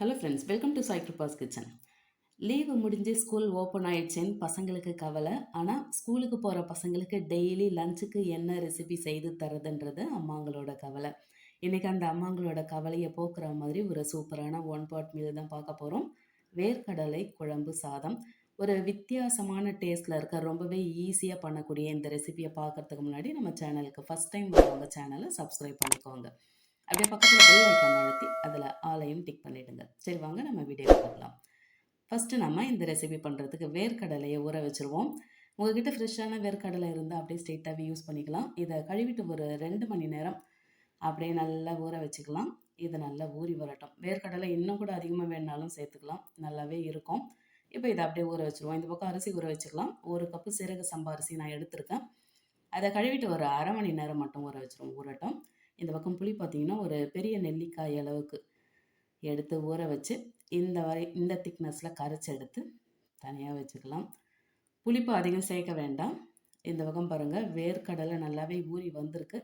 Hello friends welcome to சைக்ரோபாஸ் kitchen leave முடிஞ்சு school open ஆயிடுச்சேன்னு பசங்களுக்கு கவலை. ஆனால் ஸ்கூலுக்கு போகிற பசங்களுக்கு டெய்லி லஞ்சுக்கு என்ன ரெசிபி செய்து தரதுன்றது அம்மாங்களோட கவலை. இன்றைக்கி அந்த அம்மாங்களோட கவலையை போக்குற மாதிரி ஒரு சூப்பரான ஒன் பாட் மீல் தான் பார்க்க போகிறோம் வேர்க்கடலை குழம்பு சாதம். ஒரு வித்தியாசமான டேஸ்ட்டில் இருக்க ரொம்பவே ஈஸியாக பண்ணக்கூடிய இந்த ரெசிபியை பார்க்கறதுக்கு முன்னாடி நம்ம சேனலுக்கு ஃபஸ்ட் டைம் வரவங்க சேனலை சப்ஸ்கிரைப் பண்ணிக்கோங்க. அப்படியே பக்கத்தில் பெல் ஐக்கான் அழுத்தி அதில் ஆலையும் டிக் பண்ணிவிடுங்க சரி வாங்க நம்ம வீடியோ பார்க்கலாம். ஃபஸ்ட்டு நம்ம இந்த ரெசிபி பண்ணுறதுக்கு வேர்க்கடலையை ஊற வச்சுருவோம். உங்ககிட்ட ஃப்ரெஷ்ஷான வேர்க்கடலை இருந்தால் அப்படியே ஸ்ட்ரெயிட்டாகவே யூஸ் பண்ணிக்கலாம். இதை கழுவிட்டு ஒரு ரெண்டு மணி நேரம் அப்படியே நல்லா ஊற வச்சுக்கலாம். இது நல்லா ஊறி வரட்டும். வேர்க்கடலை இன்னும் கூட அதிகமாக வேணாலும் சேர்த்துக்கலாம். நல்லாவே இருக்கும். இப்போ இதை அப்படியே ஊற வச்சுருவோம். இந்த பக்கம் அரிசி ஊற வச்சுக்கலாம். ஒரு கப்பு சீரக சம்பா அரிசி நான் எடுத்திருக்கேன். அதை கழுவிட்டு ஒரு அரை மணி நேரம் மட்டும் ஊற வச்சுருவோம். ஊறட்டும். இந்த பக்கம் புளி பார்த்திங்கன்னா ஒரு பெரிய நெல்லிக்காய் அளவுக்கு எடுத்து ஊற வச்சு இந்த வரை இந்த திக்னஸில் கரைச்சி எடுத்து தனியாக வச்சுக்கலாம். புளிப்பு அதிகம் சேர்க்க வேண்டாம். இந்த பக்கம் பாருங்கள் வேர்க்கடலை நல்லாவே ஊறி வந்திருக்கு.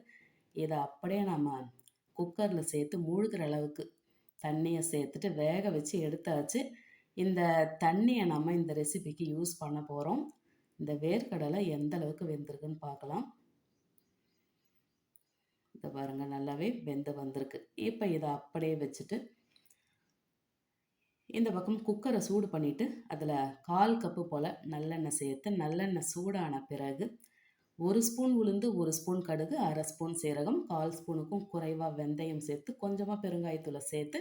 இதை அப்படியே நம்ம குக்கரில் சேர்த்து மூழ்கிற அளவுக்கு தண்ணியை சேர்த்துட்டு வேக வச்சு எடுத்தாச்சு. இந்த தண்ணியை நம்ம இந்த ரெசிபிக்கு யூஸ் பண்ண போகிறோம் இந்த வேர்க்கடலை எந்த அளவுக்கு வெந்திருக்குன்னு பார்க்கலாம் இதை பாருங்கள் நல்லாவே வெந்து வந்திருக்கு. இப்போ இதை அப்படியே வச்சுட்டு இந்த பக்கம் குக்கரை சூடு பண்ணிவிட்டு அதில் கால் கப்பு போல் நல்லெண்ணெய் சேர்த்து நல்லெண்ணெய் சூடான பிறகு ஒரு ஸ்பூன் உளுந்து ஒரு ஸ்பூன் கடுகு அரை ஸ்பூன் சீரகம் கால் ஸ்பூனுக்கும் குறைவாக வெந்தயம் சேர்த்து கொஞ்சமாக பெருங்காயத்தூளை சேர்த்து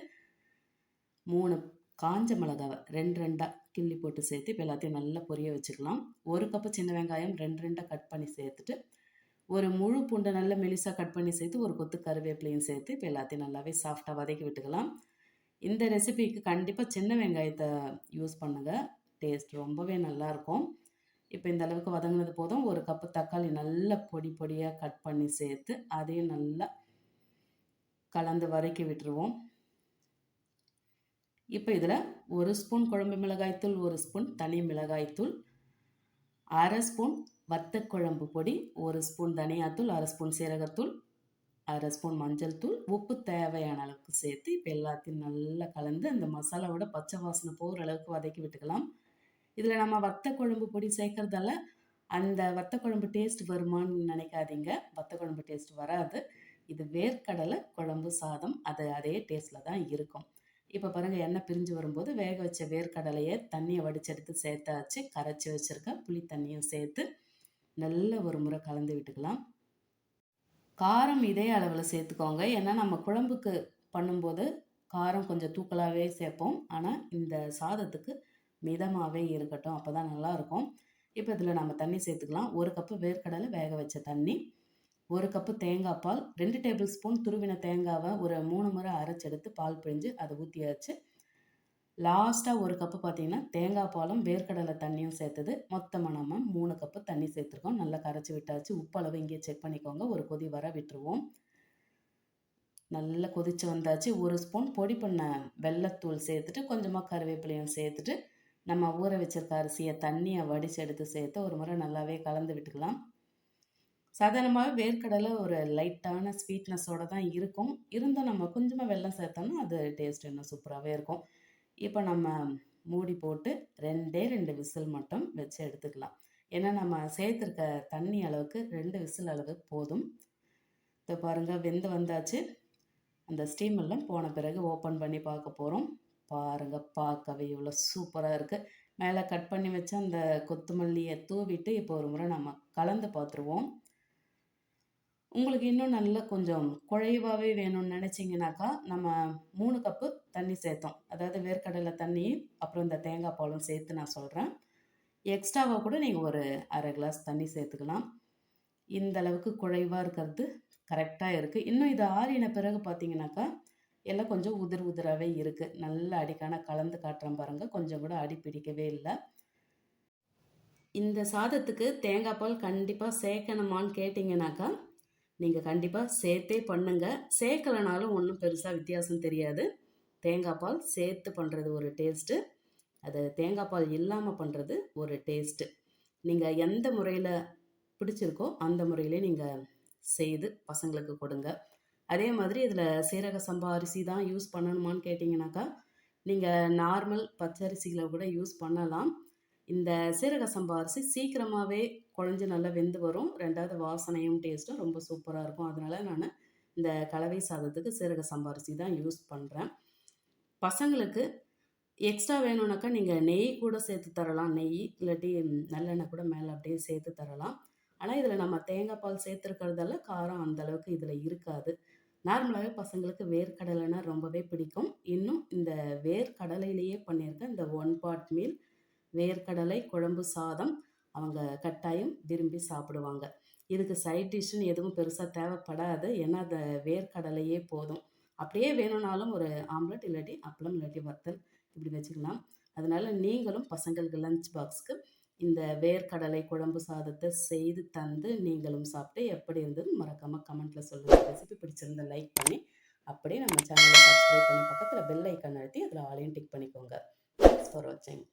மூணு காஞ்ச மிளகாவை ரெண்டு ரெண்டாக கிள்ளி போட்டு சேர்த்து இப்போ எல்லாத்தையும் நல்லா பொரிய வச்சுக்கலாம். ஒரு கப்பு சின்ன வெங்காயம் ரெண்டு ரெண்டாக கட் பண்ணி சேர்த்துட்டு ஒரு முழு பூண்டை நல்ல மெலிசாக கட் பண்ணி சேர்த்து ஒரு கொத்து கருவேப்பிலையும் சேர்த்து இப்போ எல்லாத்தையும் நல்லாவே சாஃப்டாக வதக்கி விட்டுக்கலாம். இந்த ரெசிபிக்கு கண்டிப்பாக சின்ன வெங்காயத்தை யூஸ் பண்ணுங்கள் டேஸ்ட் ரொம்பவே நல்லாயிருக்கும். இப்போ இந்த அளவுக்கு வதங்கினது போதும் ஒரு கப்பு தக்காளி நல்ல பொடி பொடியாக கட் பண்ணி சேர்த்து அதையும் நல்லா கலந்து வதக்கி விட்டுருவோம். இப்போ இதில் ஒரு ஸ்பூன் குழம்பு மிளகாய்த்தூள் ஒரு ஸ்பூன் தனி மிளகாய்த்தூள் அரை ஸ்பூன் வத்தக்குழம்பு பொடி ஒரு ஸ்பூன் தனியாத்தூள் அரை ஸ்பூன் சீரகத்தூள் அரை ஸ்பூன் மஞ்சள் தூள். உப்பு தேவையான அளவுக்கு சேர்த்து இப்போ எல்லாத்தையும் நல்லா கலந்து அந்த மசாலாவோட பச்சை வாசனை போகிற அளவுக்கு வதக்கி விட்டுக்கலாம். இதில் நம்ம வத்தக்குழம்பு பொடி சேர்க்குறதால அந்த வத்தக்குழம்பு டேஸ்ட் வருமானு நினைக்காதீங்க. வத்தக்குழம்பு டேஸ்ட் வராது. இது வேர்க்கடலை குழம்பு சாதம். அது அதே டேஸ்ட்டில் தான் இருக்கும். இப்போ பாருங்கள் எண்ணெய் பிரிஞ்சு வரும்போது வேக வச்ச வேர்க்கடலையை தண்ணியை வடிச்செடுத்து சேர்த்தாச்சு. கரைச்சி வச்சுருக்க புளி தண்ணியும் சேர்த்து நல்ல ஒரு முறை கலந்து விட்டுக்கலாம். காரம் இதே அளவில் சேர்த்துக்கோங்க. ஏன்னா நம்ம குழம்புக்கு பண்ணும்போது காரம் கொஞ்சம் தூக்கலாகவே சேர்ப்போம். ஆனால் இந்த சாதத்துக்கு மிதமாகவே இருக்கட்டும். அப்போ தான் நல்லாயிருக்கும் இப்போ இதில் நம்ம தண்ணி சேர்த்துக்கலாம். ஒரு கப்பு வேர்க்கடலை வேக வச்ச தண்ணி. ஒரு கப்பு தேங்காய் பால் ரெண்டு டேபிள் ஸ்பூன் துருவின தேங்காவை ஒரு மூணு முறை அரைச்செடுத்து பால் பிழிஞ்சு அதை ஊற்றியாச்சு லாஸ்ட்டாக ஒரு கப்பு பார்த்தீங்கன்னா தேங்காய் பாலும் வேர்க்கடலை தண்ணியும் சேர்த்தது. மொத்தமாக நம்ம மூணு கப்பு தண்ணி சேர்த்துருக்கோம். நல்லா கரைச்சி விட்டாச்சு. உப்பு அளவு இங்கே செக் பண்ணிக்கோங்க. ஒரு கொதி வர விட்டுருவோம். நல்லா கொதித்து வந்தாச்சு. ஒரு ஸ்பூன் பொடி பண்ண வெள்ளத்தூள் சேர்த்துட்டு கொஞ்சமாக கருவேப்பிலையும் சேர்த்துட்டு நம்ம ஊற வச்சிருக்க அரிசியை தண்ணியை வடித்து எடுத்து சேர்த்து ஒரு முறை நல்லாவே கலந்து விட்டுக்கலாம். சாதாரணமாகவே வேர்க்கடலை ஒரு லைட்டான ஸ்வீட்னஸோடு தான் இருக்கும். இருந்தால் நம்ம கொஞ்சமாக வெள்ளம் சேர்த்தோம்னா அது டேஸ்ட் இன்னும் சூப்பராகவே இருக்கும். இப்போ நம்ம மூடி போட்டு ரெண்டே ரெண்டு விசில் மட்டும் வச்சு எடுத்துக்கலாம். ஏன்னா நம்ம சேர்த்துருக்க தண்ணி அளவுக்கு ரெண்டு விசில் அளவு போதும். இப்போ பாருங்கள் வெந்து வந்தாச்சு. அந்த ஸ்டீம் எல்லாம் போன பிறகு ஓப்பன் பண்ணி பார்க்க போகிறோம் பாருங்கள் பார்க்கவே இவ்வளோ சூப்பராக இருக்குது மேலே கட் பண்ணி வச்சு அந்த கொத்தமல்லியை தூவிட்டு இப்போ ஒரு முறை நம்ம கலந்து பார்த்துருவோம். உங்களுக்கு இன்னும் நல்ல கொஞ்சம் குழைவாகவே வேணும்னு நினச்சிங்கனாக்கா நம்ம மூணு கப்பு தண்ணி சேர்த்தோம். அதாவது வேர்க்கடலை தண்ணி அப்புறம் இந்த தேங்காய் பாலும் சேர்த்து நான் சொல்கிறேன் எக்ஸ்ட்ராவாக கூட நீங்கள் ஒரு அரை கிளாஸ் தண்ணி சேர்த்துக்கலாம். இந்த அளவுக்கு குழைவாக இருக்கிறது கரெக்டாக இருக்குது இன்னும் இது ஆறின பிறகு பார்த்தீங்கன்னாக்கா எல்லாம் கொஞ்சம் உதிர் உதிராகவே இருக்குது நல்ல அடிக்கான கலந்து காட்டுறேன் பாருங்கள் கொஞ்சம் கூட அடி பிடிக்கவே இல்லை. இந்த சாதத்துக்கு தேங்காய் பால் கண்டிப்பாக சேர்க்கணுமான்னு கேட்டிங்கனாக்கா நீங்கள் கண்டிப்பாக சேர்த்தே பண்ணுங்கள் சேர்க்கலைனாலும் ஒன்றும் பெருசாக வித்தியாசம் தெரியாது. தேங்காய் பால் சேர்த்து பண்ணுறது ஒரு டேஸ்ட்டு அது தேங்காய் பால் இல்லாமல் பண்ணுறது ஒரு டேஸ்ட்டு நீங்கள் எந்த முறையில் பிடிச்சிருக்கோ அந்த முறையிலே நீங்கள் செய்து பசங்களுக்கு கொடுங்க. அதே மாதிரி இதில் சீரக சம்பா அரிசி தான் யூஸ் பண்ணணுமான்னு கேட்டிங்கனாக்கா நீங்கள் நார்மல் பச்சரிசிகளை கூட யூஸ் பண்ணலாம். இந்த சீரக சம்பா அரிசி சீக்கிரமாகவே குழஞ்சி நல்லா வெந்து வரும். ரெண்டாவது வாசனையும் டேஸ்ட்டும் ரொம்ப சூப்பராக இருக்கும். அதனால நான் இந்த கலவை சாதத்துக்கு சீரக சம்பா அரிசி தான் யூஸ் பண்ணுறேன் பசங்களுக்கு எக்ஸ்ட்ரா வேணும்னாக்கா நீங்கள் நெய் கூட சேர்த்து தரலாம். நெய் இல்லாட்டி நல்லெண்ணெய் கூட மேலே அப்படியே சேர்த்து தரலாம். ஆனால் இதில் நம்ம தேங்காய் பால் சேர்த்துருக்கிறதால காரம் அந்தளவுக்கு இதில் இருக்காது. நார்மலாகவே பசங்களுக்கு வேர்க்கடலைன்னா ரொம்பவே பிடிக்கும். இன்னும் இந்த வேர்க்கடலையிலேயே பண்ணியிருக்கேன் இந்த ஒன் பாட் மீல் வேர்க்கடலை குழம்பு சாதம் அவங்க கட்டாயம் விரும்பி சாப்பிடுவாங்க. இதுக்கு சைட் டிஷ்ஷுன்னு எதுவும் பெருசாக தேவைப்படாது. ஏன்னா அந்த வேர்க்கடலையே போதும். அப்படியே வேணும்னாலும் ஒரு ஆம்லெட் இல்லாட்டி அப்பளம் இல்லாட்டி வத்தல் இப்படி வச்சுக்கலாம். அதனால நீங்களும் பசங்களுக்கு லஞ்ச் பாக்ஸ்க்கு இந்த வேர்க்கடலை குழம்பு சாதத்தை செய்து தந்து நீங்களும் சாப்பிட்டு எப்படி இருந்தது மறக்காமல் கமெண்ட்டில் சொல்லுங்கள் ரெசிபி பிடிச்சிருந்தா லைக் பண்ணி அப்படியே நம்ம சேனலை சப்ஸ்கிரைப் பண்ணி பக்கத்தில் பெல் ஐக்கான் அழுத்தி அதில் ஆலையும் டிக் பண்ணிக்கோங்க. தேங்க்ஸ் ஃபார் வாட்சிங்